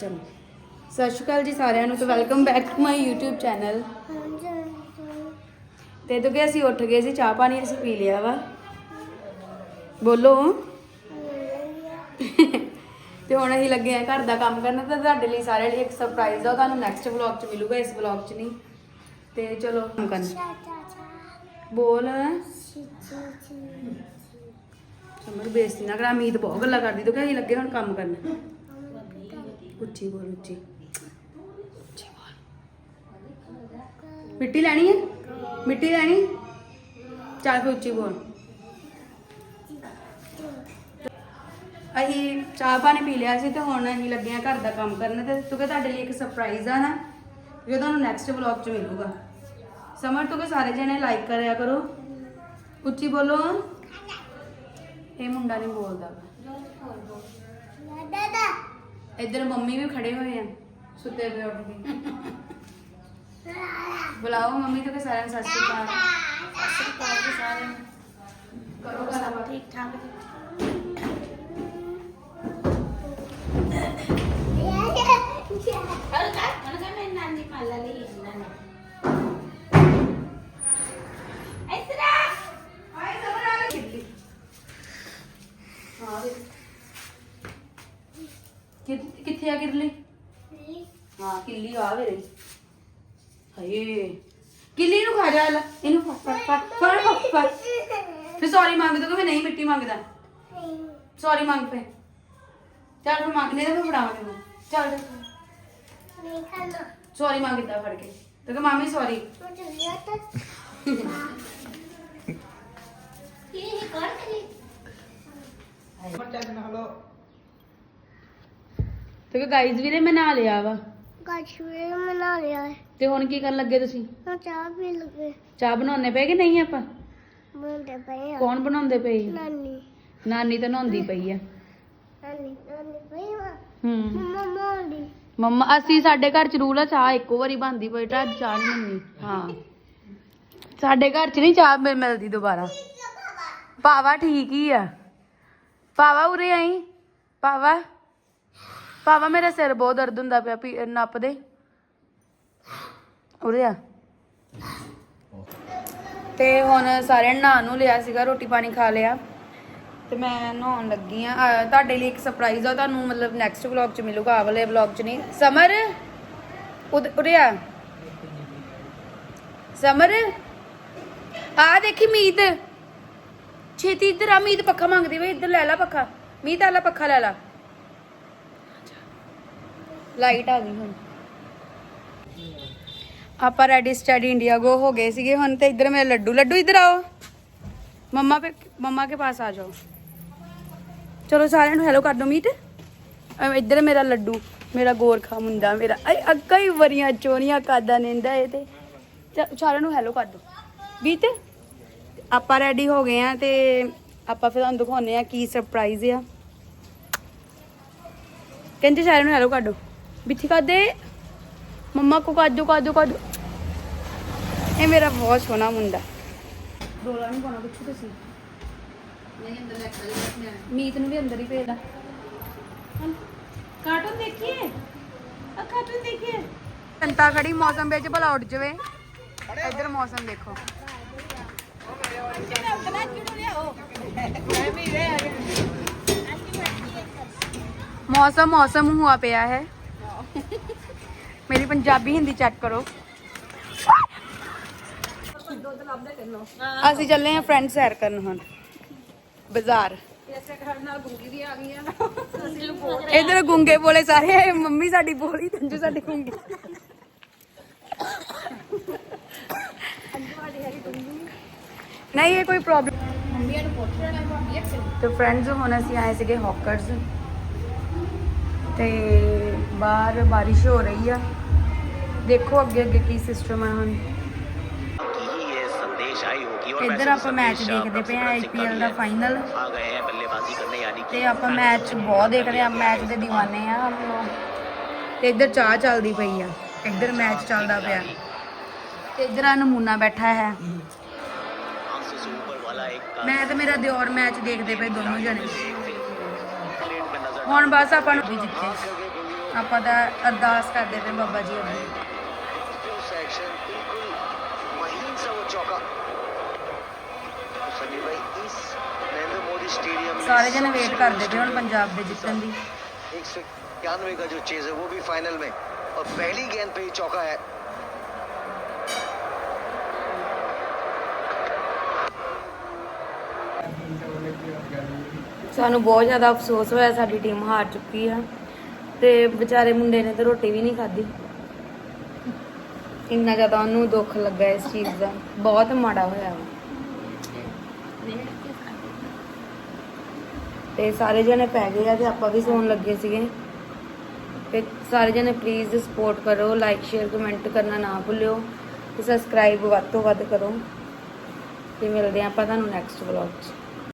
ਚਲੋ ਸਤਿ ਸ਼੍ਰੀ ਅਕਾਲ ਜੀ ਸਾਰਿਆਂ ਨੂੰ ਤੇ welcome back to my YouTube channel. ਤੇ ਤੋਂ ਕਿ ਅਸੀਂ ਉੱਠ ਗਏ ਸੀ ਚਾਹ ਪਾਣੀ ਅਸੀਂ ਪੀ ਲਿਆ ਵਾ। ਬੋਲੋ। ਤੇ ਹੁਣ ਅਸੀਂ ਲੱਗੇ ਆ ਘਰ ਦਾ ਕੰਮ ਕਰਨ ਤੇ ਤੁਹਾਡੇ ਲਈ ਸਾਰਿਆਂ ਲਈ ਇੱਕ ਸਰਪ੍ਰਾਈਜ਼ ਆ ਉਹ ਤੁਹਾਨੂੰ ਨੈਕਸਟ ਵਲੌਗ 'ਚ ਮਿਲੂਗਾ ਇਸ ਵਲੌਗ 'ਚ ਨਹੀਂ। ਤੇ ਚਲੋ ਕੰਮ ਕਰਨ। ਬੋਲ। ਸਮਰ ਬੇਇੱਜ਼ਤੀ ਨਾ ਕਰਾ ਮੀਤ ਬਹੁਤ ਗੱਲਾਂ ਕਰਦੀ ਤੋ ਕਿ ਅਸੀਂ ਲੱਗੇ ਹੁਣ ਕੰਮ ਕਰਨ। ਉੱਚੀ ਬੋਲ ਉੱਚੀ ਉੱਚੀ ਬੋਲ ਮਿੱਟੀ ਲੈਣੀ ਹੈ? ਮਿੱਟੀ ਲੈਣੀ? ਚੱਲ ਫੇ ਉੱਚੀ ਬੋਲ। ਅਸੀਂ ਚਾਹ ਪਾਣੀ ਪੀ ਲਿਆ ਸੀ ਤੇ ਹੁਣ ਅਸੀਂ ਲੱਗੇ ਆ ਘਰ ਦਾ ਕੰਮ ਕਰਨ ਤੇ ਤੂੰ ਕਿ ਤੁਹਾਡੇ ਲਈ ਇੱਕ ਸਰਪ੍ਰਾਈਜ਼ ਆ ਨਾ ਜੋ ਤੁਹਾਨੂੰ ਨੈਕਸਟ ਵਲੌਗ 'ਚ ਮਿਲੂਗਾ। ਸਮਰ ਤੂੰ ਕਿ ਸਾਰੇ ਜਣੇ ਲਾਈਕ ਕਰਿਆ ਕਰੋ। ਉੱਚੀ ਬੋਲੋ। ਇਹ ਮੁੰਡਾ ਨਹੀਂ ਬੋਲਦਾ। ਇੱਧਰ ਮੰਮੀ ਵੀ ਖੜੇ ਹੋਏ ਆ ਸੁੱਤੇ ਪਏ ਉੱਠ ਕੇ ਬੁਲਾਓ ਮੰਮੀ ਤੋਂ ਕਿ ਸਾਰਿਆਂ ਨੂੰ ਸਤਿ ਸ਼੍ਰੀ ਅਕਾਲ ਸਤਿ ਸ਼੍ਰੀ ਅਕਾਲ ਜੀ ਸਾਰਿਆਂ ਨੂੰ ਕਰੋ ਗੱਲਾਂ ਠੀਕ ਠਾਕ ਹਾਏ ਸਬਰ ਆ ਗਈ ਹਾਂ ਵੇ। ਕਿ- ਕਿੱਥੇ ਆ ਕਿਰਲੀ? ਹਾਂ ਕਿੱਲੀ ਆ ਵੇ ਰਹੀ ਹਾਏ। ਕਿੱਲੀ ਨੂੰ ਖਾ ਜਾ ਲੈ। ਇਹਨੂੰ ਫੜ ਫੜ ਫੜ ਫੜ ਫੜ ਫੜ। ਫਿਰ ਸੌਰੀ ਮੰਗ ਦੋ ਕਿ ਮੈਂ ਨਹੀਂ ਮਿੱਟੀ ਮੰਗਦਾ। ਸੌਰੀ ਮੰਗ ਪੇ ਚੱਲ ਫਿਰ ਮੰਗਨੇ ਤੇ ਫਿਰ ਫੜਾਵਾਂਗੇ ਮੈਂ ਚੱਲ ਸੌਰੀ ਮੰਗਦਾ ਫੜ ਕੇ। ਤੇ ਕਿ ਮਾਮੀ ਸੌਰੀ ਤੇ ਗਾਈਜ਼ ਵੀਰੇ ਮੈਂ ਨਹਾ ਲਿਆ ਵਾ। ਕਸ਼ਮੀਰ ਮਨਾ ਲਿਆ ਹੈ। ਤੇ ਹੁਣ ਕੀ ਕਰਨ ਲੱਗੇ ਤੁਸੀਂ? ਮੈਂ ਚਾਹ ਪੀ ਲਗੇ ਚਾਹ ਬਣਾਉਣੇ ਪਏ ਕਿ ਨਹੀਂ ਆਪਾਂ? ਮੁੰਡੇ ਪਏ ਆ ਕੌਣ ਬਣਾਉਂਦੇ ਪਏ? ਨਾਨੀ। ਨਾਨੀ ਤਾਂ ਨਹਾਉਂਦੀ ਪਈ ਆ। ਨਾਨੀ ਨਾਨੀ ਪਈ ਵਾ। ਹੂੰ। ਮਮਾ ਮੋਲੀ ਮੰਮਾ ਅਸੀਂ ਸਾਡੇ ਘਰ ਚ ਰੂਲ ਆ ਚਾਹ ਇੱਕੋ ਵਾਰੀ ਬਣਦੀ ਪਈ ਤਾਂ ਚਾਹ ਨਹੀਂ ਬਣਨੀ ਹਾਂ। ਸਾਡੇ ਘਰ ਚ ਨਹੀਂ ਚਾਹ ਮਿਲ- ਮਿਲਦੀ ਦੁਬਾਰਾ। ਪਾਵਾ ਠੀਕ ਹੀ ਆ। ਪਾਵਾ ਉਰੇ ਆਈ? ਪਾਵਾ ਪਾਵਾ ਮੇਰਾ ਸਿਰ ਬਹੁਤ ਦਰਦ ਹੁੰਦਾ ਪਿਆ, ਪੀ ਨੱਪ ਦੇ। ਉਰੇ ਆ। ਤੇ ਹੁਣ ਸਾਰਿਆਂ ਨੇ ਨਹਾ ਨੂੰ ਲਿਆ ਸੀਗਾ, ਰੋਟੀ ਪਾਣੀ ਖਾ ਲਿਆ। ਤੇ ਮੈਂ ਨਹਾਉਣ ਲੱਗੀ ਆ। ਤੁਹਾਡੇ ਲਈ ਇੱਕ ਸਰਪ੍ਰਾਈਜ਼ ਆ, ਤੁਹਾਨੂੰ ਮਤਲਬ ਨੈਕਸਟ ਵਲੌਗ ਚ ਮਿਲੂਗਾ, ਆਹ ਵਾਲੇ ਵਲੌਗ ਚ ਨਹੀਂ। ਸਮਰ? ਉਦ- ਉਰੇ ਆ। ਸਮਰ? ਆ ਦੇਖੀ ਮੀਤ। ਛੇਤੀ ਇੱਧਰ ਆ, ਮੀਤ ਪੱਖਾ ਮੰਗਦੀ ਵੇ ਇੱਧਰ ਲੈ ਲੈ ਪੱਖਾ। ਮੀਤ ਆਲਾ ਪੱਖਾ ਲੈ ਲੈ। ਲਾਈਟ ਆ ਗਈ ਹੁਣ। ਆਪਾਂ ਰੈਡੀ ਸਟੱਡੀ ਇੰਡੀਆ ਗੋ ਹੋ ਗਏ ਸੀਗੇ ਹੁਣ ਤੇ ਇੱਧਰ ਮੇਰੇ ਲੱਡੂ ਲੱਡੂ ਇੱਧਰ ਆਓ। ਮੰਮਾ ਪੇ ਮੰਮਾ ਕੇ ਪਾਸ ਆ ਜਾਓ। ਚਲੋ ਸਾਰਿਆਂ ਨੂੰ ਹੈਲੋ ਕਰ ਦੋ ਮੀਟ ਇੱਧਰ ਮੇਰਾ ਲੱਡੂ, ਮੇਰਾ ਗੋਰਖਾ ਮੁੰਡਾ, ਮੇਰਾ, ਅਈ ਅੱਗਾ ਹੀ ਵਰੀਆਂ ਚੋਰੀਆਂ ਕਾਦਾ ਨਿੰਦਾ ਇਹ ਤੇ। ਸਾਰਿਆਂ ਨੂੰ ਹੈਲੋ ਕਰ ਦੋ। ਵੀਤ ਆਪਾਂ ਰੈਡੀ ਹੋ ਗਏ ਆ ਤੇ ਆਪਾਂ ਫਿਰ ਤੁਹਾਨੂੰ ਦਿਖਾਉਨੇ ਆ ਕੀ ਸਰਪ੍ਰਾਈਜ਼ ਆ। ਕਹਿੰਦੇ ਸਾਰਿਆਂ ਨੂੰ ਹੈਲੋ ਕਰ ਦੋ। ਮੰਮਾ ਕੋ ਕਰ ਦੋ ਕਰ ਦੋ ਕਰ ਦੋ ਇਹ ਮੇਰਾ ਬਹੁਤ ਸੋਹਣਾ ਮੁੰਡਾ ਰੋਲਾ ਨਹੀਂ ਪਾਉਣਾ ਕੁਛ ਤੁਸੀਂ ਨਹੀਂ ਅੰਦਰ ਲੈ ਕੇ ਮੀਤ ਨੂੰ ਵੀ ਅੰਦਰ ਹੀ ਭੇਜਦਾ ਕਾਰਟੂਨ ਦੇਖੀਏ ਆ ਕਾਰਟੂਨ ਦੇਖੀਏ ਜਨਤਾ ਖੜੀ ਮੌਸਮ ਵਿੱਚ ਭਲਾ ਉੱਡ ਜਵੇ ਇੱਧਰ ਮੌਸਮ ਦੇਖੋ ਮੌਸਮ ਮੌਸਮ ਹੁਆ ਪਿਆ ਹੈ ਮੇਰੀ ਪੰਜਾਬੀ ਹਿੰਦੀ ਚੈੱਕ ਕਰੋ। ਅਸੀਂ ਚੱਲੇ ਆ ਫਰੈਂਡ ਸੈਰ ਕਰਨ ਹੁਣ। ਬਾਜ਼ਾਰ। ਇਧਰ ਗੁੰਗੇ ਬੋਲੇ ਸਾਰੇ ਮੰਮੀ ਸਾਡੀ ਬੋਲੀ ਤੰਜੂ ਸਾਡੀ ਗੁੰਗੀ। ਨਹੀਂ ਇਹ ਕੋਈ ਪ੍ਰੋਬਲਮ ਤੇ ਫਰੈਂਡਸ ਹੁਣ ਅਸੀਂ ਆਏ ਸੀਗੇ ਹੌਕਰਸ ਤੇ ਬਾਹਰ ਬਾਰਿਸ਼ ਹੋ ਰਹੀ ਆ। ਦੇਖੋ ਅੱਗੇ ਅੱਗੇ ਕੀ ਸਿਸਟਮ ਆ ਹੁਣ। ਕੀ ਆਪਾਂ ਮੈਚ ਦੇਖਦੇ ਪਏ ਆ ਆਈਪੀਐਲ ਦਾ ਫਾਈਨਲ ਆ ਗਏ ਹੈ ਬੱਲੇਬਾਜ਼ੀ ਕਰਨੇ ਯਾਨੀ ਕਿ ਤੇ ਆਪਾਂ ਮੈਚ ਬਹੁਤ ਦੇਖਦੇ ਆ ਮੈਚ ਦੇ دیਵਾਨੇ ਆ ਹਮ ਲੋਗ ਤੇ ਇੱਧਰ ਚਾਹ ਚੱਲਦੀ ਪਈ ਆ ਇੱਧਰ ਮੈਚ ਚੱਲਦਾ ਪਿਆ। ਤੇ ਇੱਧਰ ਆ ਨਮੂਨਾ ਬੈਠਾ ਹੈ। ਮੈਂ ਤੇ ਮੇਰਾ ਦਿਓਰ ਮੈਚ ਦੇਖਦੇ ਪਏ ਦੋਨੋਂ ਜਣੇ। ਹੁਣ ਬਸ ਆਪਾਂ ਨੂੰ ਜਿੱਤੇ। ਆਪਾਂ ਤਾਂ ਅਰਦਾਸ ਕਰਦੇ ਪਏ ਬਾਬਾ ਜੀ ਅੱਗੇ। सेक्शन बिल्कुल महीन सा वो चौका तो सनी भाई इस नरेंद्र मोदी स्टेडियम में ਸਾਰੇ ਜਣੇ ਵੇਟ सबसे ਕਰਦੇ ਪਏ ਹੁਣ stadium ਪੰਜਾਬ ਦੇ ਜਿੱਤਣ ਦੀ एक सौ इक्यानवे का जो चेज है वो भी फाइनल में और पहली गेंद पे ही चौका है ਸਾਨੂੰ ਬਹੁਤ ਜ਼ਿਆਦਾ ਅਫਸੋਸ ਹੋਇਆ ਸਾਡੀ ਟੀਮ ਹਾਰ ਚੁੱਕੀ ਆ ਤੇ ਵਿਚਾਰੇ ਮੁੰਡੇ ਨੇ ਤਾਂ ਰੋਟੀ ਵੀ ਨਹੀਂ ਖਾਧੀ ਇੰਨਾ ਜ਼ਿਆਦਾ ਉਹਨੂੰ ਦੁੱਖ ਲੱਗਾ ਇਸ ਚੀਜ਼ ਦਾ। ਬਹੁਤ ਮਾੜਾ ਹੋਇਆ ਵਾ। ਤੇ ਸਾਰੇ ਜਣੇ ਪੈ ਗਏ ਆ ਤੇ ਆਪਾਂ ਵੀ ਸੌਣ ਲੱਗੇ ਸੀਗੇ। ਤੇ ਸਾਰੇ ਜਣੇ ਪਲੀਜ਼ ਸਪੋਰਟ ਕਰੋ ਲਾਈਕ ਸ਼ੇਅਰ ਕਮੈਂਟ ਕਰਨਾ ਨਾ ਭੁੱਲਿਓ ਤੇ ਸਬਸਕ੍ਰਾਈਬ ਵੱਧ ਤੋਂ ਵੱਧ ਕਰੋ। ਤੇ ਮਿਲਦੇ ਹਾਂ ਆਪਾਂ ਤੁਹਾਨੂੰ ਨੈਕਸਟ ਵਲੌਗ 'ਚ।